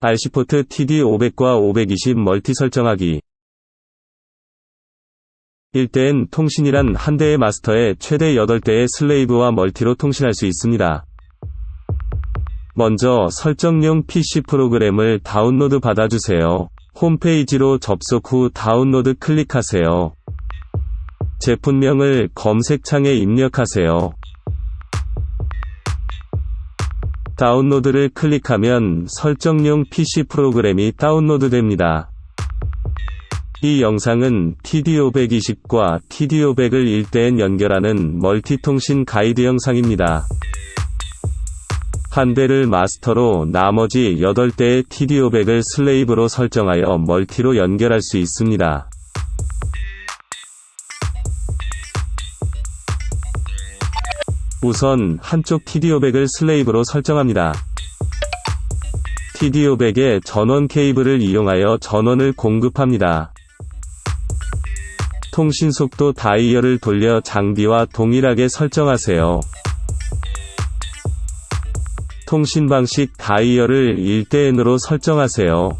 RC포트 TD500과 520 멀티 설정하기 1대엔 통신이란 한 대의 마스터에 최대 8대의 슬레이브와 멀티로 통신할 수 있습니다. 먼저 설정용 PC 프로그램을 다운로드 받아주세요. 홈페이지로 접속 후 다운로드 클릭하세요. 제품명을 검색창에 입력하세요. 다운로드를 클릭하면 설정용 PC 프로그램이 다운로드됩니다. 이 영상은 TD520과 TD500을 1대엔 연결하는 멀티통신 가이드 영상입니다. 한 대를 마스터로 나머지 8대의 TD500을 슬레이브로 설정하여 멀티로 연결할 수 있습니다. 우선 한쪽 TD500을 슬레이브로 설정합니다. TD500에 전원 케이블을 이용하여 전원을 공급합니다. 통신 속도 다이얼을 돌려 장비와 동일하게 설정하세요. 통신 방식 다이얼을 1대 N으로 설정하세요.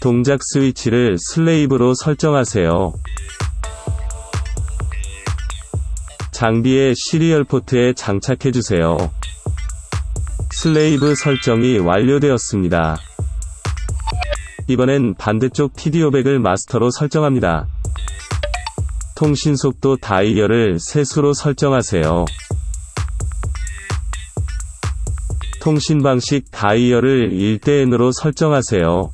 동작 스위치를 슬레이브로 설정하세요. 장비의 시리얼 포트에 장착해주세요. 슬레이브 설정이 완료되었습니다. 이번엔 반대쪽 TD500을 마스터로 설정합니다. 통신 속도 다이얼을 세수로 설정하세요. 통신 방식 다이얼을 1대 N으로 설정하세요.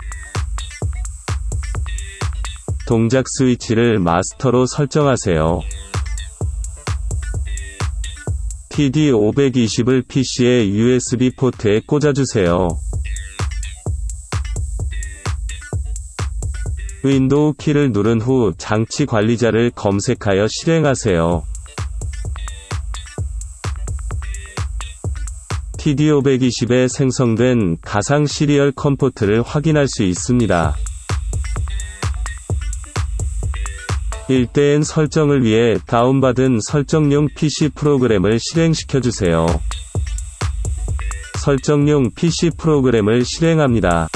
동작 스위치를 마스터로 설정하세요. TD520을 PC의 USB 포트에 꽂아주세요. 윈도우 키를 누른 후 장치 관리자를 검색하여 실행하세요. TD520에 생성된 가상 시리얼 컴포트를 확인할 수 있습니다. 1대N 설정을 위해 다운받은 설정용 PC 프로그램을 실행시켜주세요. 설정용 PC 프로그램을 실행합니다.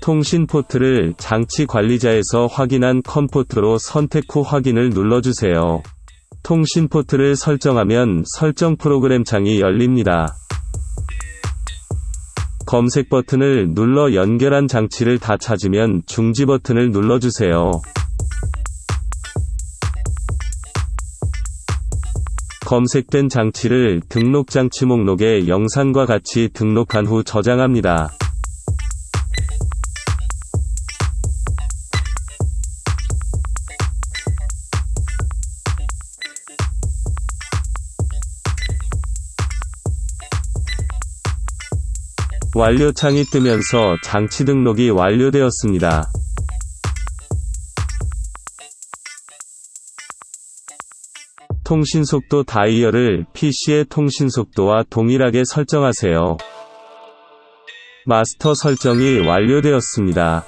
통신 포트를 장치 관리자에서 확인한 컴 포트로 선택 후 확인을 눌러주세요. 통신 포트를 설정하면 설정 프로그램 창이 열립니다. 검색 버튼을 눌러 연결한 장치를 다 찾으면 중지 버튼을 눌러주세요. 검색된 장치를 등록 장치 목록에 영상과 같이 등록한 후 저장합니다. 완료 창이 뜨면서 장치 등록이 완료되었습니다. 통신 속도 다이얼을 PC의 통신 속도와 동일하게 설정하세요. 마스터 설정이 완료되었습니다.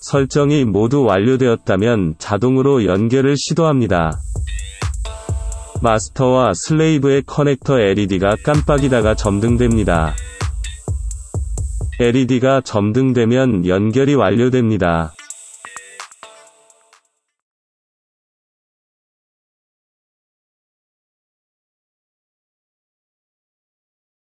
설정이 모두 완료되었다면 자동으로 연결을 시도합니다. 마스터와 슬레이브의 커넥터 LED가 깜빡이다가 점등됩니다. LED가 점등되면 연결이 완료됩니다.